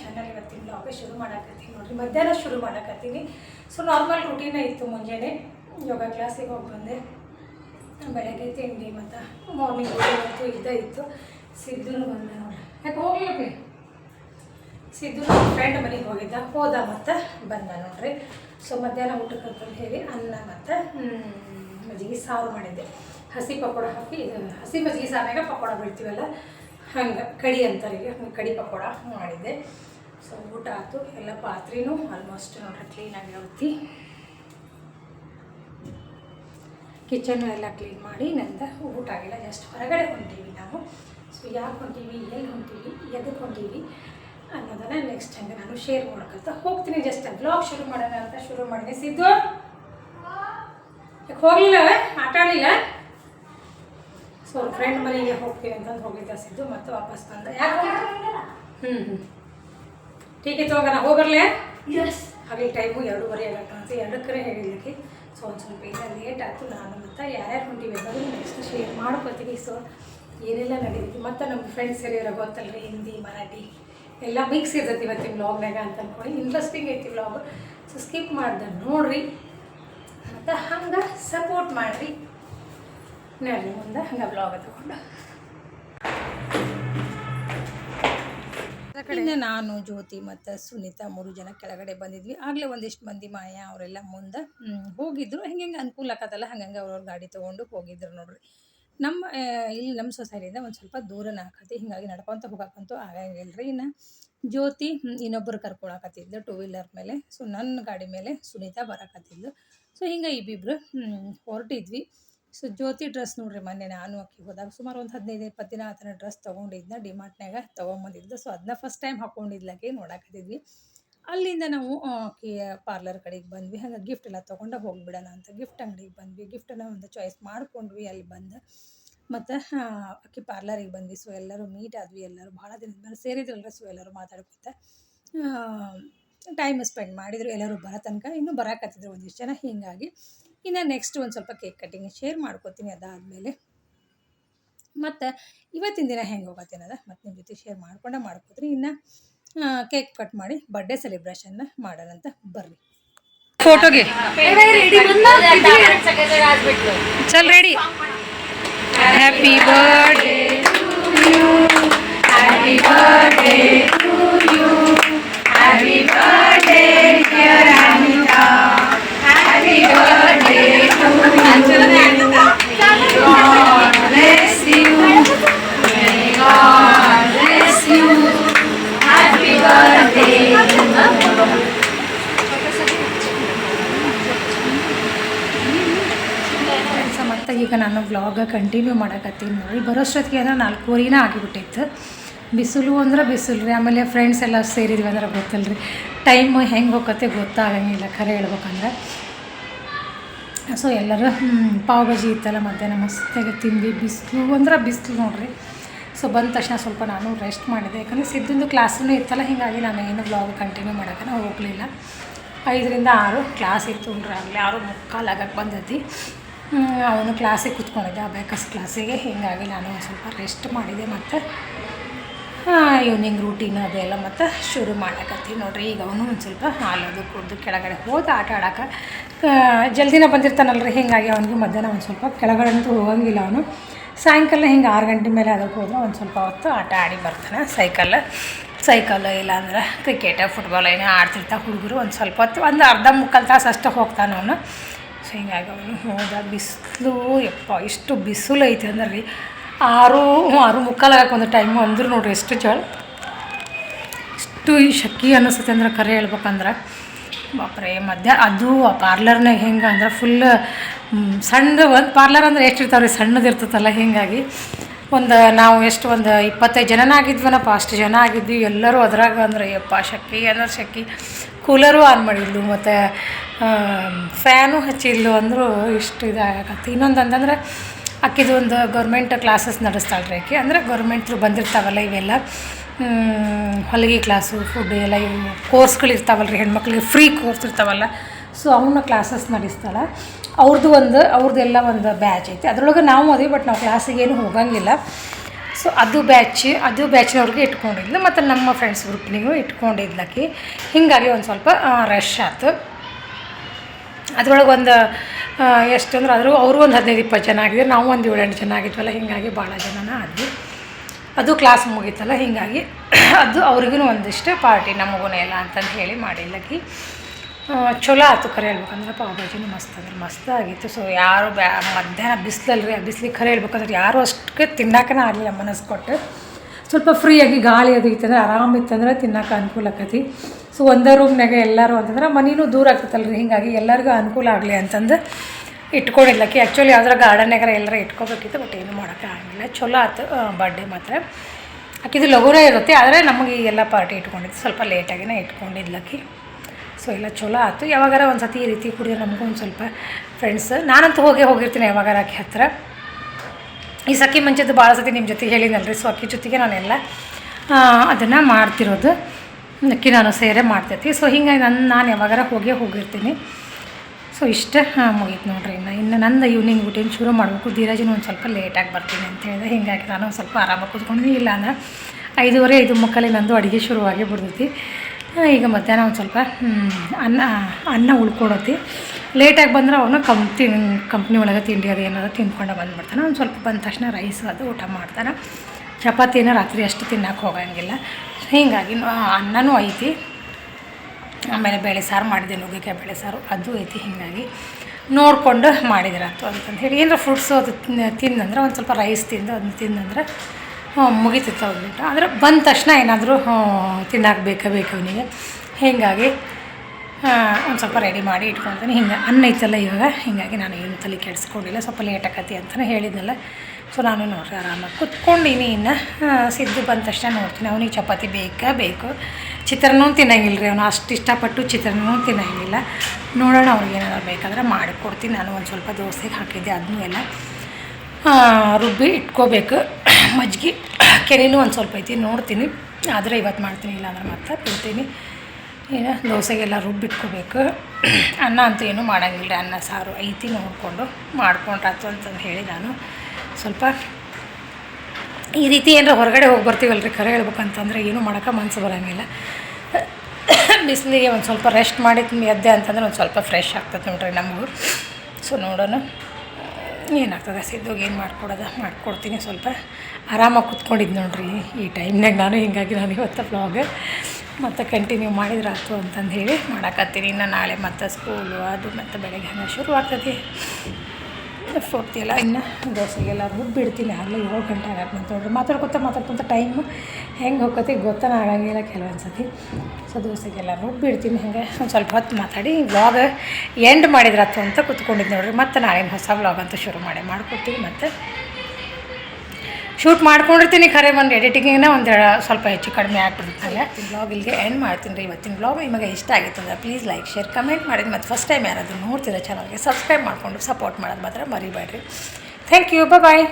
Channel ಇವತ್ತಿನ blog ಶುರು ಮಾಡಕತ್ತೀನಿ ನೋಡಿರಿ. ಮಧ್ಯಾಹ್ನ ಶುರು ಮಾಡಕತ್ತೀನಿ. ಸೊ ನಾರ್ಮಲ್ ರೂಟೀನೇ ಇತ್ತು ಮುಂಜಾನೆ. ಯೋಗ ಕ್ಲಾಸಿಗೆ ಹೋಗಿ ಬಂದೆ. ಬೆಳಗ್ಗೆ ತಿಂಡಿ ಮತ್ತು ಮಾರ್ನಿಂಗ್ ಇವತ್ತು ಇದ್ದೇ ಇತ್ತು. ಸಿದ್ದು ಬಂದೆ ನೋಡಿ ಯಾಕೆ ಹೋಗ್ಲಿಕ್ಕೆ? ಸಿದ್ದು ಫ್ರೆಂಡ್ ಮನೆಗೆ ಹೋಗಿದ್ದ. ಹೋದ ಮತ್ತು ಬಂದ ನೋಡ್ರಿ. ಸೊ ಮಧ್ಯಾಹ್ನ ಊಟಕ್ಕೆ ಅಂತ ಹೇಳಿ ಅನ್ನ ಮತ್ತು ಮಜ್ಜಿಗೆ ಸಾರು ಮಾಡಿದ್ದೆ. ಹಸಿ ಪಕೋಡ ಹಾಕಿ, ಇದು ಹಸಿ ಮಜ್ಜಿಗೆ ಸಾರಿನಾಗ ಪಕೋಡ ಬಿಡ್ತೀವಲ್ಲ, ಹಂಗೆ ಕಡಿ ಅಂತಾರೆ ಕಡಿ ಪಕೋಡ ಮಾಡಿದ್ದೆ. ಸೊ ಊಟ ಆಯಿತು. ಎಲ್ಲ ಪಾತ್ರೆನೂ ಆಲ್ಮೋಸ್ಟ್ ನೋಡ್ರಿ ಕ್ಲೀನಾಗಿ ಹೋಗ್ತಿ ಕಿಚನ್ನು ಎಲ್ಲ ಕ್ಲೀನ್ ಮಾಡಿ ನಂತರ ಊಟ ಆಗಿಲ್ಲ. ಜಸ್ಟ್ ಹೊರಗಡೆ ಹೊಂಟೀವಿ ನಾವು. ಸೊ ಯಾಕೆ ಹೊಂಟೀವಿ ಎಲ್ಲಿ ಹೊಂಟೀವಿ ಎದಕ್ಕೆ ಹೊಂಟೀವಿ ಅನ್ನೋದನ್ನು ನೆಕ್ಸ್ಟ್ ಹಂಗೆ ನಾನು ಶೇರ್ ಮಾಡ್ಕೊಳ್ತಾ ಹೋಗ್ತೀನಿ. ಜಸ್ಟ್ ಬ್ಲಾಗ್ ಶುರು ಮಾಡೋಣ ಅಂತ ಶುರು ಮಾಡಿದೆ. ಸಿದ್ದು? ಯಾಕೆ ಹೋಗಲಿಲ್ಲ ಆಟ ಆಡಲಿಲ್ಲ? ಸೊ ಅವ್ರ ಫ್ರೆಂಡ್ ಮನೆಗೆ ಹೋಗ್ತೀವಿ ಅಂತಂದು ಹೋಗಿದ್ದ ಸಿದ್ದು. ಮತ್ತು ವಾಪಸ್ ಬಂದ. ಯಾಕೆ ಹ್ಞೂ ಹ್ಞೂ ಟೀಕೆ ತಗೋಣ ಹೋಗರ್ಲೆ ಹಾಗೆ ಟೈಮು ಎರಡೂವರೆ ಆಗತ್ತೆ ಅಂತ ಎರಡಕ್ಕರೆ ಹೇಳಿದ್ದಕ್ಕೆ ಸೊ ಒಂದು ಸ್ವಲ್ಪ ಇಲ್ಲ ಲೇಟ್ ಆಯಿತು ನಾನು ಮತ್ತು ಯಾರ್ಯಾರು ಹೊಂಟಿವಿ ಅನ್ನೋದು ನೆಕ್ಸ್ಟ್ ಶೇರ್ ಮಾಡ್ಕೋತೀವಿ ಸೊ ಏನೆಲ್ಲ ನಡೀತೈತಿ ಮತ್ತು ನಮ್ಮ ಫ್ರೆಂಡ್ಸ್ ಸೇರಿರೋ ಗೊತ್ತಲ್ರಿ ಹಿಂದಿ ಮರಾಠಿ ಎಲ್ಲ ಮಿಕ್ಸ್ ಇರ್ತೈತಿ ಇವತ್ತಿನ ವ್ಲಾಗ್ನಾಗ ಅಂತ ಅಂದ್ಕೊಂಡು ಇಂಟ್ರೆಸ್ಟಿಂಗ್ ಐತಿ ವ್ಲಾಗ್ ಸೊ ಸ್ಕಿಪ್ ಮಾಡ್ದೆ ನೋಡ್ರಿ ಮತ್ತು ಹಂಗೆ ಸಪೋರ್ಟ್ ಮಾಡಿರಿ ನೋಡ್ರಿ ಮುಂದೆ ಹಂಗೆ ಬ್ಲಾಗ್ ತಗೊಂಡು ಇನ್ನು ನಾನು, ಜ್ಯೋತಿ ಮತ್ತು ಸುನೀತಾ ಮೂರು ಜನ ಕೆಳಗಡೆ ಬಂದಿದ್ವಿ. ಆಗಲೇ ಒಂದಿಷ್ಟು ಮಂದಿ ಮಾಯ ಅವರೆಲ್ಲ ಮುಂದೆ ಹೋಗಿದ್ರು. ಹೆಂಗೆ ಹೆಂಗೆ ಅನುಕೂಲ ಆಕತ್ತಲ್ಲ ಹಂಗಂಗೆ ಅವ್ರವ್ರ ಗಾಡಿ ತೊಗೊಂಡು ಹೋಗಿದ್ರು ನೋಡ್ರಿ. ನಮ್ಮ ಇಲ್ಲಿ ನಮ್ಮ ಸೊಸೈಟಿಯಿಂದ ಒಂದು ಸ್ವಲ್ಪ ದೂರನ ಆಕತಿ. ಹಿಂಗಾಗಿ ನಡ್ಕೊತ ಹೋಗಕ್ಕಂತೂ ಆಗಂಗಿಲ್ಲ ರೀ ಇನ್ನು. ಜ್ಯೋತಿ ಇನ್ನೊಬ್ಬರು ಕರ್ಕೊಳಕತ್ತಿದ್ಲು ಟೂ ವೀಲರ್ ಮೇಲೆ. ಸೊ ನನ್ನ ಗಾಡಿ ಮೇಲೆ ಸುನೀತಾ ಬರಕತ್ತಿದ್ಲು ಸೊ ಹಿಂಗೆ ಇಬ್ಬಿಬ್ರು ಹೊರಟಿದ್ವಿ. ಸೊ ಜ್ಯೋತಿ ಡ್ರೆಸ್ ನೋಡ್ರಿ ಮೊನ್ನೆ ನಾನು ಅಕ್ಕಿ ಹೋದಾಗ ಸುಮಾರು ಒಂದು ಹದಿನೈದು, ಇಪ್ಪತ್ತು ದಿನ ಆತನ ಡ್ರೆಸ್ ತೊಗೊಂಡಿದ್ನ ಡಿಮಾರ್ಟ್ನಾಗ ತೊಗೊಂಬಂದಿದ್ದೆ. ಸೊ ಅದನ್ನ ಫಸ್ಟ್ ಟೈಮ್ ಹಾಕ್ಕೊಂಡಿದ್ಲಾಗೆ ನೋಡಕತ್ತಿದ್ವಿ. ಅಲ್ಲಿಂದ ನಾವು ಆಕಿ ಪಾರ್ಲರ್ ಕಡೆಗೆ ಬಂದ್ವಿ. ಹಾಗೆ ಗಿಫ್ಟ್ ಎಲ್ಲ ತೊಗೊಂಡು ಹೋಗಿಬಿಡೋಣ ಅಂತ ಗಿಫ್ಟ್ ಅಂಗಡಿಗೆ ಬಂದ್ವಿ. ಗಿಫ್ಟನ್ನು ಒಂದು ಚಾಯ್ಸ್ ಮಾಡ್ಕೊಂಡ್ವಿ ಅಲ್ಲಿ ಬಂದು. ಮತ್ತು ಅಕ್ಕಿ ಪಾರ್ಲರಿಗೆ ಬಂದ್ವಿ. ಸೊ ಎಲ್ಲರೂ ಮೀಟ್ ಆದ್ವಿ, ಎಲ್ಲರೂ ಭಾಳ ದಿನದ ಮೇಲೆ ಸೇರಿದ್ರಲ್ಲ ಸೊ ಎಲ್ಲರೂ ಮಾತಾಡ್ಕೊತ ಟೈಮ್ ಸ್ಪೆಂಡ್ ಮಾಡಿದರು. ಎಲ್ಲರೂ ಬರೋ ತನಕ ಇನ್ನೂ ಬರಕತ್ತಿದ್ರು ಒಂದಿಷ್ಟು ಜನ. ಹೀಗಾಗಿ ಇನ್ನು ನೆಕ್ಸ್ಟ್ ಒಂದು ಸ್ವಲ್ಪ ಕೇಕ್ ಕಟ್ಟಿಂಗ್ ಶೇರ್ ಮಾಡ್ಕೊತೀನಿ ಅದಾದಮೇಲೆ. ಮತ್ತು ಇವತ್ತಿನ ದಿನ ಹೆಂಗೆ ಹೋಗತ್ತೆ ಅನ್ನೋದ ಮತ್ತು ನಿಮ್ಮ ಜೊತೆ ಶೇರ್ ಮಾಡ್ಕೊಂಡೆ ಮಾಡ್ಕೋತೀರಿ. ಇನ್ನು ಕೇಕ್ ಕಟ್ ಮಾಡಿ ಬರ್ಡೇ ಸೆಲೆಬ್ರೇಷನ್ನ ಮಾಡೋಣಂತ ಬರ್ರಿ. ಫೋಟೋಗೆ ಚಲ್ ready happy birthday happy birthday ನಾನು ವ್ಲಾಗ ಕಂಟಿನ್ಯೂ ಮಾಡಕತ್ತೀನಿ ನೋಡಿ. ಬರೋಷ್ಟೊತ್ತಿಗೆ ಅಂದ್ರೆ ನಾಲ್ಕೂವರೆನ ಆಗಿಬಿಟ್ಟಿತ್ತು. ಬಿಸಿಲು ಅಂದ್ರೆ ಬಿಸಿಲು ರೀ. ಆಮೇಲೆ ಫ್ರೆಂಡ್ಸ್ ಎಲ್ಲ ಸೇರಿದ್ವಿ ಅಂದ್ರೆ ಗೊತ್ತಲ್ಲ ರೀ ಟೈಮ್ ಹೆಂಗೆ ಹೋಗತ್ತೆ ಗೊತ್ತಾಗಂಗಿಲ್ಲ ಖರೆ ಹೇಳ್ಬೇಕಂದ್ರೆ. ಸೊ ಎಲ್ಲರೂ ಪಾವ್ ಭಾಜಿ ಇತ್ತಲ್ಲ ಮಧ್ಯಾಹ್ನ ಮಸ್ತಾಗಿ ತಿಂದ್ವಿ. ಬಿಸಿಲು ಅಂದ್ರೆ ಬಿಸಿಲು ನೋಡ್ರಿ. ಸೊ ಬಂದ ತಕ್ಷಣ ಸ್ವಲ್ಪ ನಾನು ರೆಸ್ಟ್ ಮಾಡಿದೆ. ಯಾಕಂದರೆ ಸಿದ್ಧಂದು ಕ್ಲಾಸೂ ಇತ್ತಲ್ಲ ಹೀಗಾಗಿ ನಾನು ಏನು ಬ್ಲಾಗ್ ಕಂಟಿನ್ಯೂ ಮಾಡೋಕೆ ಹೋಗಲಿಲ್ಲ. ಐದರಿಂದ ಆರು ಕ್ಲಾಸ್ ಇತ್ತು ಅಂದ್ರೆ ಆಗಲಿ ಆರು ಮುಕ್ಕಾಲು ಆಗಕ್ಕೆ ಹ್ಮ್, ಅವನು ಕ್ಲಾಸಿಗೆ ಕೂತ್ಕೊಂಡಿದ್ದೆ. ಅಬ್ಯಾಕಸ್ ಕ್ಲಾಸಿಗೆ ಹೀಗಾಗಿ ನಾನು ಒಂದು ಸ್ವಲ್ಪ ರೆಸ್ಟ್ ಮಾಡಿದೆ ಮತ್ತು ಈವ್ನಿಂಗ್ ರೂಟೀನ್ ಅದೆಲ್ಲ ಮತ್ತು ಶುರು ಮಾಡಕತ್ತೀವಿ ನೋಡ್ರಿ. ಈಗ ಅವನು ಒಂದು ಸ್ವಲ್ಪ ಹಾಲದು ಕುಡ್ದು ಕೆಳಗಡೆ ಹೋದ ಆಟ ಆಡೋಕೆ ಜಲ್ದಿನ ಬಂದಿರ್ತಾನಲ್ರಿ. ಹೀಗಾಗಿ ಅವನಿಗೆ ಮಧ್ಯಾಹ್ನ ಒಂದು ಸ್ವಲ್ಪ ಕೆಳಗಡೆ ಅಂತೂ ಹೋಗಂಗಿಲ್ಲ ಅವನು. ಸಾಯಂಕಾಲ ಹಿಂಗೆ ಆರು ಗಂಟೆ ಮೇಲೆ ಅದಕ್ಕೆ ಹೋದ್ರೆ ಒಂದು ಸ್ವಲ್ಪ ಹೊತ್ತು ಆಟ ಆಡಿ ಬರ್ತಾನೆ. ಸೈಕಲ್ ಸೈಕಲ್ ಇಲ್ಲಾಂದ್ರೆ ಕ್ರಿಕೆಟ ಫುಟ್ಬಾಲ್ ಏನೋ ಆಡ್ತಿರ್ತಾ ಹುಡುಗರು. ಒಂದು ಸ್ವಲ್ಪ ಹೊತ್ತು, ಒಂದು ಅರ್ಧ ಮುಕ್ಕಾಲು ತಾಸು ಅಷ್ಟೇ ಹೋಗ್ತಾನೆ ಅವನು. ಸೊ ಹಿಂಗಾಗಿ ಅವನು ಹೋದ ಬಿಸಿಲು, ಯಪ್ಪ, ಇಷ್ಟು ಬಿಸಿಲು ಐತೆ ಅಂದ್ರೆ ರೀ ಆರು ಆರು ಮುಕ್ಕಾಲಾಗಕ್ಕೆ ಒಂದು ಟೈಮ್ ಅಂದ್ರೆ ನೋಡ್ರಿ ಎಷ್ಟು ಚಳ. ಇಷ್ಟು ಈ ಶಕ್ಕಿ ಅನ್ನಿಸುತ್ತೆ ಅಂದ್ರೆ ಕರೆ ಹೇಳ್ಬೇಕಂದ್ರೆ. ಬಾಪ್ರೆ, ಮಧ್ಯ, ಅದು ಆ ಪಾರ್ಲರ್ನಾಗ ಹೆಂಗೆ ಅಂದ್ರೆ ಫುಲ್ ಸಣ್ಣದು ಒಂದು ಪಾರ್ಲರ್ ಅಂದ್ರೆ ಎಷ್ಟು ಇರ್ತಾವೆ ರೀ ಸಣ್ಣದು ಇರ್ತೈತಲ್ಲ ಹೀಗಾಗಿ. ಒಂದು, ನಾವು ಎಷ್ಟು ಒಂದು ಇಪ್ಪತ್ತೈದು ಜನನ ಆಗಿದ್ವನಪ್ಪ ಅಷ್ಟು ಜನ ಆಗಿದ್ವಿ, ಎಲ್ಲರೂ ಅದ್ರಾಗ ಅಂದ್ರೆ ಯಪ್ಪ, ಶಕ್ಕಿ ಅಂದ್ರೆ ಶಕ್ಕಿ. ಕೂಲರು ಆನ್ ಮಾಡಿದ್ಲು, ಮತ್ತು ಫ್ಯಾನು ಹಚ್ಚಿದ್ಲು ಅಂದರೂ ಇಷ್ಟು ಇದಾಗತ್ತೆ. ಇನ್ನೊಂದು ಅಂತಂದ್ರೆ ಆಕಿದು ಒಂದು ಗೌರ್ಮೆಂಟ್ ಕ್ಲಾಸಸ್ ನಡೆಸ್ತಾಳೆ ರೀ ಆಕೆ. ಅಂದರೆ ಗೌರ್ಮೆಂಟ್ ಬಂದಿರ್ತಾವಲ್ಲ ಇವೆಲ್ಲ. ಹೊಲಿಗೆ ಕ್ಲಾಸು, ಫುಡ್ ಎಲ್ಲ ಇವು ಕೋರ್ಸ್ಗಳು ಇರ್ತಾವಲ್ಲ ರೀ ಹೆಣ್ಮಕ್ಳಿಗೆ ಫ್ರೀ ಕೋರ್ಸ್ ಇರ್ತಾವಲ್ಲ. ಸೊ ಅವನ್ನ ಕ್ಲಾಸಸ್ ನಡೆಸ್ತಾಳೆ. ಅವ್ರದ್ದು ಒಂದು ಅವ್ರದ್ದೆಲ್ಲ ಒಂದು ಬ್ಯಾಚ್ ಐತಿ. ಅದ್ರೊಳಗೆ ನಾವು ಅದೇ, ಬಟ್ ನಾವು ಕ್ಲಾಸಿಗೆ ಏನು ಹೋಗಂಗಿಲ್ಲ. ಸೊ ಅದು ಬ್ಯಾಚ್ ಅದು ಬ್ಯಾಚ್ನವ್ರಿಗೆ ಇಟ್ಕೊಂಡಿದ್ಲು. ಮತ್ತು ನಮ್ಮ ಫ್ರೆಂಡ್ಸ್ ಗ್ರೂಪ್ನಿಗೂ ಇಟ್ಕೊಂಡಿದ್ಲಕ್ಕಿ. ಹೀಗಾಗಿ ಒಂದು ಸ್ವಲ್ಪ ರಶ್ ಆಯ್ತು ಅದ್ರೊಳಗೆ ಒಂದು ಎಷ್ಟು ಅಂದ್ರೆ ಆದರೂ ಅವರು ಒಂದು ಹದಿನೈದು ಇಪ್ಪತ್ತು ಜನ ಆಗಿದ್ರು ನಾವು ಒಂದು ಏಳೆಂಟು ಜನ ಆಗಿದ್ವಲ್ಲ ಹೀಗಾಗಿ ಭಾಳ ಜನನ ಆದ್ವಿ. ಅದು ಕ್ಲಾಸ್ ಮುಗೀತಲ್ಲ ಹೀಗಾಗಿ ಅದು ಅವ್ರಿಗೂ ಒಂದಿಷ್ಟು ಪಾರ್ಟಿ ನಮಗೂ ಎಲ್ಲ ಅಂತಂದು ಹೇಳಿ ಮಾಡಿಲ್ಲಕಿ ಆ, ಚಲೋ ಆಯ್ತು ಖರೆ ಹೇಳ್ಬೇಕಂದ್ರೆ ಪಾವ್ ಭಾಜಿನೂ ಮಸ್ತ್ ಅಂದ್ರೆ ಮಸ್ತ್ ಆಗಿತ್ತು. ಸೊ ಯಾರು ಬ್ಯಾ, ಮಧ್ಯಾಹ್ನ ರೀ ಆ ಬಿಸಿಲಿಗೆ ಖರೆ ಹೇಳ್ಬೇಕಂದ್ರೆ ಯಾರು ಅಷ್ಟಕ್ಕೆ ತಿನ್ನಕ್ಕನ ಆಗಲಿಲ್ಲ ಮನಸ್ಸು ಕೊಟ್ಟು. ಸ್ವಲ್ಪ ಫ್ರೀಯಾಗಿ ಗಾಳಿ ಅದು ಇತ್ತಂದ್ರೆ ಆರಾಮ ಇತ್ತಂದ್ರೆ ತಿನ್ನಕ್ಕೆ ಅನುಕೂಲ ಆಕತಿ. ಸೊ ಒಂದೇ ರೂಮ್ನಾಗ ಎಲ್ಲರೂ ಅಂತಂದ್ರೆ ಮನಿನೂ ದೂರ ಆಗ್ತೈತಲ್ರಿ. ಹೀಗಾಗಿ ಎಲ್ಲರಿಗೂ ಅನುಕೂಲ ಆಗಲಿ ಅಂತಂದು ಇಟ್ಕೊಂಡಿಲ್ಲಕ್ಕೆ ಆ್ಯಕ್ಚುಲಿ ಯಾವ್ದಾರ ಗಾರ್ಡನ್ಯಾಗ ಎಲ್ಲರ ಇಟ್ಕೋಬೇಕಿತ್ತು ಬಟ್ ಏನು ಮಾಡೋಕೆ ಆಗಿಲ್ಲ ಚಲೋ ಆಯ್ತು ಬರ್ಡೆ ಮಾತ್ರ. ಆಕಿದು ಲಘುನೇ ಇರುತ್ತೆ, ಆದರೆ ನಮಗೆ ಈ ಎಲ್ಲ ಪಾರ್ಟಿ ಇಟ್ಕೊಂಡಿದ್ದು ಸ್ವಲ್ಪ ಲೇಟಾಗಿನೇ ಇಟ್ಕೊಂಡಿದ್ಲಕ್ಕಿ. ಸೊ ಎಲ್ಲ ಚಲೋ ಆಯ್ತು. ಯಾವಾಗಾರ ಒಂದು ಸತಿ ಈ ರೀತಿ ಕುಡಿಯೋ ನಮಗೂ ಒಂದು ಸ್ವಲ್ಪ ಫ್ರೆಂಡ್ಸ್ ನಾನಂತೂ ಹೋಗೇ ಹೋಗಿರ್ತೀನಿ ಯಾವಾಗಾರ ಆಕೆ ಹತ್ತಿರ ಈ ಸಖಿ ಮಂಚದ್ದು ಭಾಳ ಸತಿ ನಿಮ್ಮ ಜೊತೆಗೆ ಹೇಳಿನಲ್ರಿ ಸೊ ಅಕ್ಕಿ ಜೊತೆಗೆ ನಾನೆಲ್ಲ ಅದನ್ನು ಮಾಡ್ತಿರೋದು. ಅಕ್ಕಿ ನಾನು ಸೇರೆ ಮಾಡ್ತೈತಿ. ಸೊ ಹಿಂಗಾಗಿ ನನ್ನ ನಾನು ಯಾವಾಗಾರ ಹೋಗೇ ಹೋಗಿರ್ತೀನಿ. ಸೊ ಇಷ್ಟ ಮುಗೀತು ನೋಡ್ರಿ ಇನ್ನು. ಇನ್ನು ನಂದು ಈವ್ನಿಂಗ್ ಊಟೇನು ಶುರು ಮಾಡಬೇಕು. ಧೀರಾಜಿನ ಒಂದು ಸ್ವಲ್ಪ ಲೇಟಾಗಿ ಬರ್ತೀನಿ ಅಂತ ಹೇಳಿದೆ. ಹಿಂಗಾಗಿ ನಾನು ಒಂದು ಸ್ವಲ್ಪ ಆರಾಮಾಗಿ ಕೂತ್ಕೊಂಡಿದ್ದೀನಿ. ಇಲ್ಲ ಅಂದ್ರೆ ಐದೂವರೆ, ಐದು ಮುಕ್ಕಾಲಿ ನಂದು ಅಡುಗೆ ಶುರುವಾಗಿ ಬಿಡ್ತೈತಿ. ಈಗ ಮಧ್ಯಾಹ್ನ ಒಂದು ಸ್ವಲ್ಪ ಅನ್ನ ಅನ್ನ ಉಳ್ಕೊಡತಿ. ಲೇಟಾಗಿ ಬಂದ್ರೆ ಅವನು ಕಂಪ್ನಿ ಕಂಪ್ನಿ ಒಳಗೆ ತಿಂಡಿ ಅದು ಏನಾದ್ರು ತಿನ್ಕೊಂಡು ಬಂದುಬಿಡ್ತಾನೆ ಒಂದು ಸ್ವಲ್ಪ ಬಂದ ತಕ್ಷಣ ರೈಸ್ ಅದು ಊಟ ಮಾಡ್ತಾನೆ. ಚಪಾತಿನ ರಾತ್ರಿ ಅಷ್ಟು ತಿನ್ನೋಕೆ ಹೋಗಂಗಿಲ್ಲ. ಹೀಗಾಗಿ ಅನ್ನನೂ ಐತಿ. ಆಮೇಲೆ ಬೇಳೆ ಸಾರು ಮಾಡಿದೆ, ನುಗ್ಗಿಕಾಯಿ ಬೇಳೆ ಸಾರು, ಅದು ಐತಿ ಹೀಗಾಗಿ. ನೋಡಿಕೊಂಡು ಮಾಡಿದ್ರಾತು ಅಂತಂದು ಹೇಳಿ. ಏನಾರ ಫ್ರೂಟ್ಸು ಅದು ತಿಂದಂದ್ರೆ ಒಂದು ಸ್ವಲ್ಪ ರೈಸ್ ತಿಂದು ಅದನ್ನ ತಿಂದಂದ್ರೆ ಮುಗಿತಿತ್ತು ಅವ್ಬಿಟ್ಟು ಆದರೆ ಬಂದ ತಕ್ಷಣ ಏನಾದರೂ ತಿನ್ನಕ್ಕೆ ಬೇಕೇ ಬೇಕು ಅವನಿಗೆ. ಹೀಗಾಗಿ ಒಂದು ಸ್ವಲ್ಪ ರೆಡಿ ಮಾಡಿ ಇಟ್ಕೊಳ್ತೀನಿ. ಹಿಂಗೆ ಅನ್ನ ಐತಲ್ಲ ಇವಾಗ, ಹೀಗಾಗಿ ನಾನು ಏನು ತಲೆ ಕೆಡಿಸ್ಕೊಂಡಿಲ್ಲ. ಸ್ವಲ್ಪ ಲೇಟ್ ಆಕತಿ ಅಂತಲೇ ಹೇಳಿದ್ನಲ್ಲ. ಸೊ ನಾನು ನೋಡ್ರಿ, ಆರಾಮಾಗಿ ಕುತ್ಕೊಂಡಿನಿ ಇನ್ನು. ಸಿದ್ದು ಬಂದ ತಕ್ಷಣ ನೋಡ್ತೀನಿ. ಅವನಿಗೆ ಚಪಾತಿ ಬೇಕಾ ಬೇಕು? ಚಿತ್ರಾನ್ನೂ ತಿನ್ನಂಗಿಲ್ಲ ರೀ ಅವನು. ಅಷ್ಟು ಇಷ್ಟಪಟ್ಟು ಚಿತ್ರಾನ್ನೂ ತಿನ್ನಂಗಿಲ್ಲ. ನೋಡೋಣ ಅವ್ರಿಗೆ ಏನಾದ್ರು ಬೇಕಾದ್ರೆ ಮಾಡಿಕೊಡ್ತೀನಿ ನಾನು ಒಂದು ಸ್ವಲ್ಪ ದೋಸೆಗೆ ಹಾಕಿದ್ದೆ. ಅದನ್ನೂ ಎಲ್ಲ ರುಬ್ಬಿ ಇಟ್ಕೋಬೇಕು. ಮಜ್ಜಿಗೆ ಕೆರೆನೂ ಒಂದು ಸ್ವಲ್ಪ ಐತಿ, ನೋಡ್ತೀನಿ. ಆದರೆ ಇವತ್ತು ಮಾಡ್ತೀನಿ, ಇಲ್ಲಾಂದ್ರೆ ಮತ್ತೆ ಬಿಡ್ತೀನಿ ಏನು, ದೋಸೆಗೆಲ್ಲ ರುಬ್ಬಿಟ್ಕೋಬೇಕು ಅನ್ನ ಅಂತೂ ಏನೂ ಮಾಡಂಗಿಲ್ಲ, ಅನ್ನ, ಸಾರು ಐತಿ ನೋಡಿಕೊಂಡು ಮಾಡ್ಕೊಂಡ್ರಾತು ಅಂತಂದು ಹೇಳಿ ನಾನು. ಸ್ವಲ್ಪ ಈ ರೀತಿ ಏನಾರ ಹೊರಗಡೆ ಹೋಗಿ ಬರ್ತೀವಲ್ರಿ, ಕರೆ ಹೇಳ್ಬೇಕಂತಂದ್ರೆ ಏನೂ ಮಾಡೋಕೆ ಮನಸ್ಸು ಬರೋಂಗಿಲ್ಲ. ಬಿಸಿಲಿಗೆ ಒಂದು ಸ್ವಲ್ಪ ರೆಸ್ಟ್ ಮಾಡಿ ಎದ್ದೆ ಅಂತಂದ್ರೆ ಒಂದು ಸ್ವಲ್ಪ ಫ್ರೆಶ್ ಆಗ್ತದೆ ನೋಡ್ರಿ ನಮಗೂ. ಸೊ ನೋಡೋಣ. ಏನಾಗ್ತದೆ? ಸಿದ್ದೋಗಿ ಏನು ಮಾಡ್ಕೊಡೋದ? ಮಾಡ್ಕೊಡ್ತೀನಿ ಸ್ವಲ್ಪ. ಆರಾಮಾಗಿ ಕುತ್ಕೊಂಡಿದ್ದು ನೋಡ್ರಿ ಈ ಟೈಮ್ನಾಗ ನಾನು, ಹಿಂಗಾಗಿ ನಾನು ಇವತ್ತು ಬ್ಲಾಗ್ ಮತ್ತು ಕಂಟಿನ್ಯೂ ಮಾಡಿದ್ರೆ ಆಯ್ತು ಅಂತಂದು ಹೇಳಿ ಮಾಡಾಕತ್ತೀನಿ. ಇನ್ನು ನಾಳೆ ಮತ್ತೆ ಸ್ಕೂಲು ಅದು ಮತ್ತು ಬೆಳಗ್ಗೆ ಹಂಗೆ ಶುರು ಆಗ್ತದೆ ಪೂರ್ತಿ ಎಲ್ಲ ಇನ್ನು ದೋಸೆಗೆಲ್ಲ ರುಬ್ಬಿಡ್ತೀನಿ ಆಗಲೇ ಏಳು ಗಂಟೆ ಆಗತ್ತೆ ಅಂತ ನೋಡ್ರಿ ಮಾತಾಡ್ಕೊತ ಮಾತಾಡ್ಕೊತ ಟೈಮು ಹೆಂಗೆ ಹೋಗತ್ತೆ ಗೊತ್ತಾನ ಆಗಂಗಿಲ್ಲ ಕೆಲವೊಂದು ಸತಿ ಸೊ ದೋಸೆಗೆಲ್ಲ ರುಬ್ಬಿಡ್ತೀನಿ ಹಾಗೆ. ಒಂದು ಸ್ವಲ್ಪ ಹೊತ್ತು ಮಾತಾಡಿ ವ್ಲಾಗ್ ಎಂಡ್ ಮಾಡಿದ್ರಾತು ಅಂತ ಕುತ್ಕೊಂಡಿದ್ದು ನೋಡ್ರಿ. ಮತ್ತು ನಾಳೆ ಹೊಸ ವ್ಲಾಗ್ ಅಂತ ಶುರು ಮಾಡಿ, ಮಾಡ್ಕೊಡ್ತೀನಿ ಮತ್ತು. ಶೂಟ್ ಮಾಡ್ಕೊಂಡಿರ್ತೀನಿ ಖರೆ ಒಂದು ಎಡಿಟಿಂಗಿನ ಒಂದು ಸ್ವಲ್ಪ ಹೆಚ್ಚು ಕಡಿಮೆ ಆಗ್ಬಿಡ್ತಲ್ಲ ಬ್ಲಾಗ್ ಇಲ್ಲಿಗೆ ಎಂಡ್ ಮಾಡ್ತೀನಿ ರೀ. ಇವತ್ತಿನ ಬ್ಲಾಗ್ ನಿಮಗೆ ಇಷ್ಟ ಆಗಿತ್ತು ಅಂದರೆ ಪ್ಲೀಸ್ ಲೈಕ್ ಶೇರ್ ಕಮೆಂಟ್ ಮಾಡಿ ಮತ್ತು ಫಸ್ಟ್ ಟೈಮ್ ಯಾರಾದರೂ ನೋಡ್ತೀರಾ ಚಾನಲ್ಗೆ ಸಬ್ಸ್ಕ್ರೈಬ್ ಮಾಡಿಕೊಂಡು ಸಪೋರ್ಟ್ ಮಾಡೋದು ಮಾತ್ರ ಮರಿಬೇಡ್ರಿ. Thank you bye